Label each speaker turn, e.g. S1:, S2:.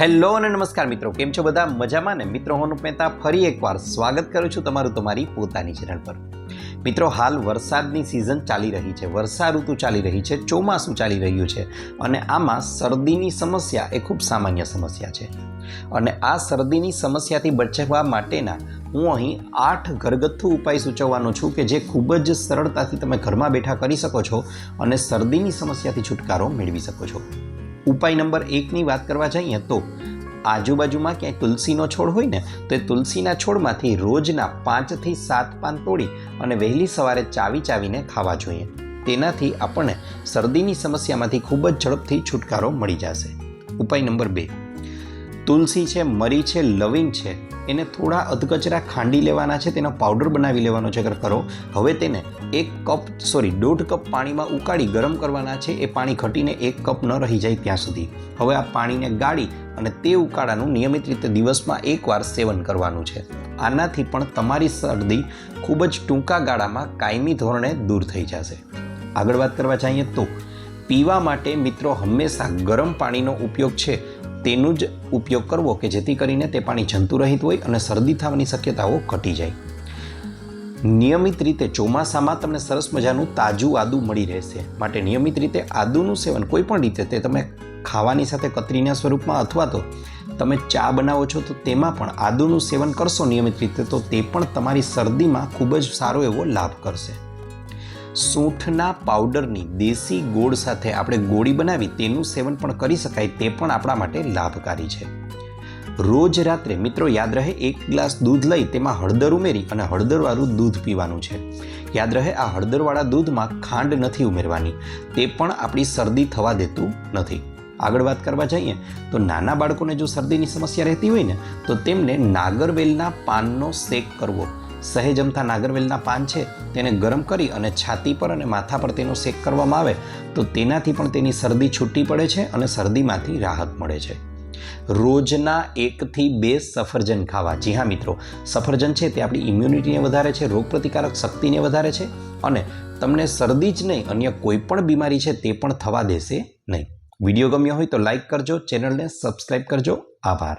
S1: Hello અને નમસ્કાર મિત્રો, કેમ છો બધા? મજામાં ને? મિત્રો, હું મહેતા ફરી એકવાર સ્વાગત કરું છું તમારું તમારી પોતાની ચેનલ પર. મિત્રો, હાલ વરસાદની સિઝન ચાલી રહી છે. વર્ષા ઋતુ ચાલી રહી છે, ચોમાસું ચાલી રહ્યું છે અને આમાં શરદીની સમસ્યા એ ખૂબ સામાન્ય સમસ્યા છે. અને આ શરદીની સમસ્યાથી બચવા માટેના હું અહીં આઠ ઘરગથ્થુ ઉપાય સૂચવવાનો છું કે જે ખૂબ જ સરળતાથી તમે ઘરમાં બેઠા કરી શકો છો અને શરદીની સમસ્યાથી છુટકારો મેળવી શકો છો. ઉપાય નંબર એકની વાત કરવા જઈએ તો આજુબાજુમાં ક્યાંય તુલસીનો છોડ હોય ને, તો એ તુલસીના છોડમાંથી રોજના પાંચથી સાત પાન તોડી અને વહેલી સવારે ચાવી ચાવીને ખાવા જોઈએ. તેનાથી આપણને શરદીની સમસ્યામાંથી ખૂબ જ ઝડપથી છુટકારો મળી જશે. ઉપાય નંબર બે. તુલસી છે, મરી છે, લવિંગ છે એને થોડા અધકચરા ખાંડી લેવાના છે, તેનો પાવડર બનાવી લેવાનો છે કરો. હવે તેને એક કપ સોરી દોઢ કપ પાણીમાં ઉકાળી ગરમ કરવાના છે, એ પાણી ઘટીને એક કપ ન રહી જાય ત્યાં સુધી. હવે આ પાણીને ગાળી અને તે ઉકાળાનું નિયમિત રીતે દિવસમાં એકવાર સેવન કરવાનું છે. આનાથી પણ તમારી શરદી ખૂબ જ ટૂંકા ગાળામાં કાયમી ધોરણે દૂર થઈ જશે. આગળ વાત કરવા જઈએ તો, પીવા માટે મિત્રો હંમેશા ગરમ પાણીનો ઉપયોગ છે. તેનું જ ઉપયોગ કરવો કે જેથી કરીને તે પાણી જંતુરહિત હોય અને શરદી થવાની શક્યતાઓ ઘટી જાય. નિયમિત રીતે ચોમાસામાં તમને સરસ મજાનું તાજું આદું મળી રહેશે. માટે નિયમિત રીતે આદુનું સેવન કોઈ પણ રીતે તે તમે ખાવાની સાથે કતરીના સ્વરૂપમાં અથવા તો તમે ચા બનાવો છો તો તેમાં પણ આદુનું સેવન કરશો નિયમિત રીતે તો તે પણ તમારી શરદીમાં ખૂબ જ સારો એવો લાભ કરશે. સૂંઠના પાવડરની દેશી ગોળ સાથે આપણે ગોળી બનાવી તેનું સેવન પણ કરી શકાય તે પણ આપણા માટે લાભકારી છે. રોજ રાત્રે મિત્રો યાદ રહે એક ગ્લાસ દૂધ લઈ તેમાં હળદર ઉમેરી અને હળદરવાળું દૂધ પીવાનું છે. યાદ રહે આ હળદરવાળા દૂધમાં ખાંડ નથી ઉમેરવાની, તે પણ આપણી શરદી થવા દેતું નથી. આગળ વાત કરવા જઈએ, તો નાના બાળકોને જો શરદીની સમસ્યા રહેતી હોય ને, તો તેમને નાગરવેલના પાનનો શેક કરવો. સહેજ અમથા નાગરવેલના પાન છે, તેને ગરમ કરી અને છાતી પર અને માથા પર તેનો શેક કરવામાં આવે, તો તેનાથી પણ તેની શરદી છૂટી પડે છે અને શરદીમાંથી રાહત મળે છે. રોજના એકથી બે સફરજન ખાવા. જી હા મિત્રો, સફરજન છે તે આપણી ઇમ્યુનિટીને વધારે છે, રોગપ્રતિકારક શક્તિને વધારે છે અને તમને શરદી જ નહીં, અન્ય કોઈ પણ બીમારી છે તે પણ થવા દેશે નહીં. વીડિયો ગમ્યો હોય તો લાઇક કરજો, ચેનલને સબસ્ક્રાઈબ કરજો. આભાર.